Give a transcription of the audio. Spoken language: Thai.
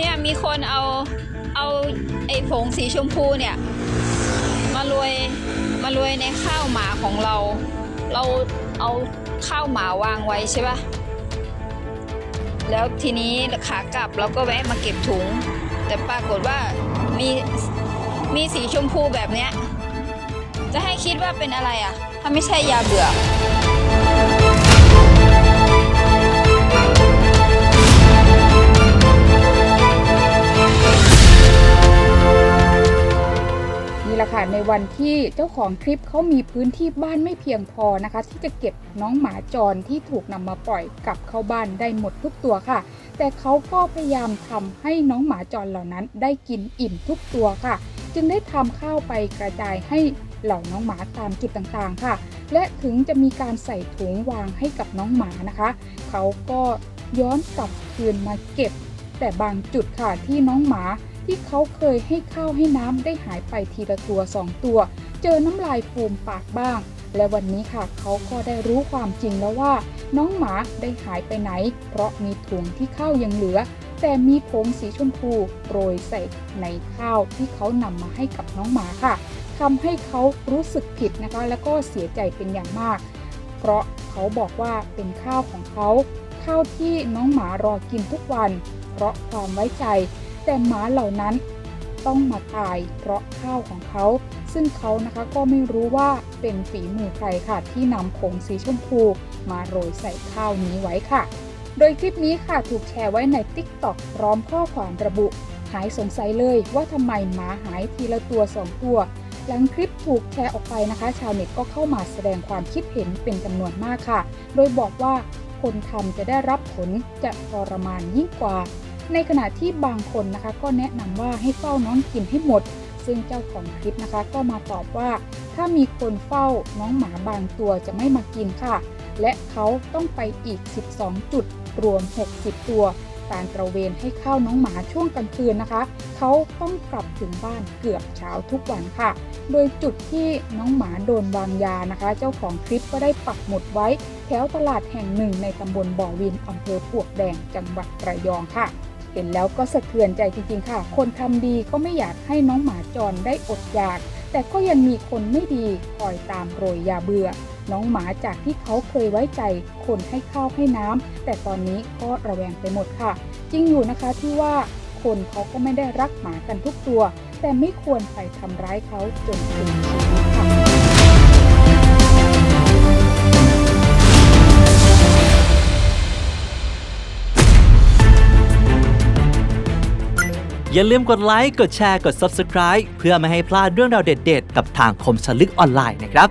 เนี่ยมีคนเอาเอาไอ้ผงสีชมพูเนี่ย มาโรยมาโรยในข้าวหมาของเรา เราเอาข้าวหมาวางไว้ใช่ปะแล้วทีนี้ขากลับเราก็แวะมาเก็บถุง แต่ปรากฏว่ามีมีสีชมพูแบบเนี้ยจะให้คิดว่าเป็นอะไรอะ ถ้าไม่ใช่ยาเบื่อ ละค่ะในวันที่เจ้าของคลิปเขามีพื้นที่บ้านไม่เพียงพอนะคะ ที่จะเก็บน้องหมาจรที่ถูกนำมาปล่อยกลับเข้าบ้านได้หมดทุกตัวค่ะ แต่เขาก็พยายามทำให้น้องหมาจรเหล่านั้นได้กินอิ่มทุกตัวค่ะ จึงได้ทำข้าวไปกระจายให้เหล่าน้องหมาตามจุดต่างๆค่ะ และถึงจะมีการใส่ถุงวางให้กับน้องหมานะคะ เขาก็ย้อนกลับคืนมาเก็บ แต่บางจุดค่ะที่น้องหมา ที่เขาเคยให้ข้าวให้น้ำได้หายไปทีละตัวสองตัว เจอน้ำลายฟูมปากบ้าง และวันนี้ค่ะเขาก็ได้รู้ความจริงแล้วว่า น้องหมาได้หายไปไหน เพราะมีถุงที่ข้าวยังเหลือ แต่มีผงสีชมพูโรยใส่ในข้าวที่เขานำมาให้กับน้องหมาค่ะทำให้เขารู้สึกผิดนะคะ แล้วก็เสียใจเป็นอย่างมาก เพราะเขาบอกว่าเป็นข้าวของเขาข้าวที่น้องหมารอกินทุกวัน เพราะความไว้ใจ แต่หมาเหล่านั้นต้องมาตายเพราะข้าวของเขา ซึ่งเขานะคะก็ไม่รู้ว่าเป็นฝีมือใครค่ะ ที่นำผงสีชมพูมาโรยใส่ข้าวนี้ไว้ค่ะ โดยคลิปนี้ค่ะถูกแชร์ไว้ใน t ิ k t o k พร้อมข้อความระบุ หายสงสัยเลยว่าทำไมหมาหายทีละตัวสองตัว หลังคลิปถูกแชร์ออกไปนะคะ ชาวเน็ตก็เข้ามาแสดงความคิดเห็นเป็นจำนวนมากค่ะ โดยบอกว่าคนทำจะได้รับผลจะทรมานยิ่งกว่า ในขณะที่บางคนนะคะก็แนะนำว่าให้เฝ้าน้องกินให้หมด ซึ่งเจ้าของคลิปนะคะก็มาตอบว่า ถ้ามีคนเฝ้าน้องหมาบางตัวจะไม่มากินค่ะ และเขาต้องไปอีก 12 จุดรวม 60 ตัวการตระเวนให้ข้าวน้องหมาช่วงกลางคืนนะคะ เขาต้องกลับถึงบ้านเกือบเช้าทุกวันค่ะ โดยจุดที่น้องหมาโดนวางยานะคะ เจ้าของคลิปก็ได้ปักหมุดไว้ แถวตลาดแห่งหนึ่งในตำบลบ่อวินอำเภอปวกแดงจังหวัดระยองค่ะ เห็นแล้วก็สะเทือนใจจริงๆค่ะ คนทำดีก็ไม่อยากให้น้องหมาจรได้อดอยาก แต่ก็ยังมีคนไม่ดีคอยตามโรยยาเบื่อ น้องหมาจากที่เขาเคยไว้ใจ คนให้ข้าวให้น้ำแต่ตอนนี้ก็ระแวงไปหมดค่ะ จริงอยู่นะคะที่ว่าคนเขาก็ไม่ได้รักหมากันทุกตัว แต่ไม่ควรไปทำร้ายเขาจนถึงชีวิต อย่าลืมกดไลค์ กดแชร์ กด Subscribe เพื่อไม่ให้พลาดเรื่องราวเด็ดๆ กับทางคมสลึกออนไลน์นะครับ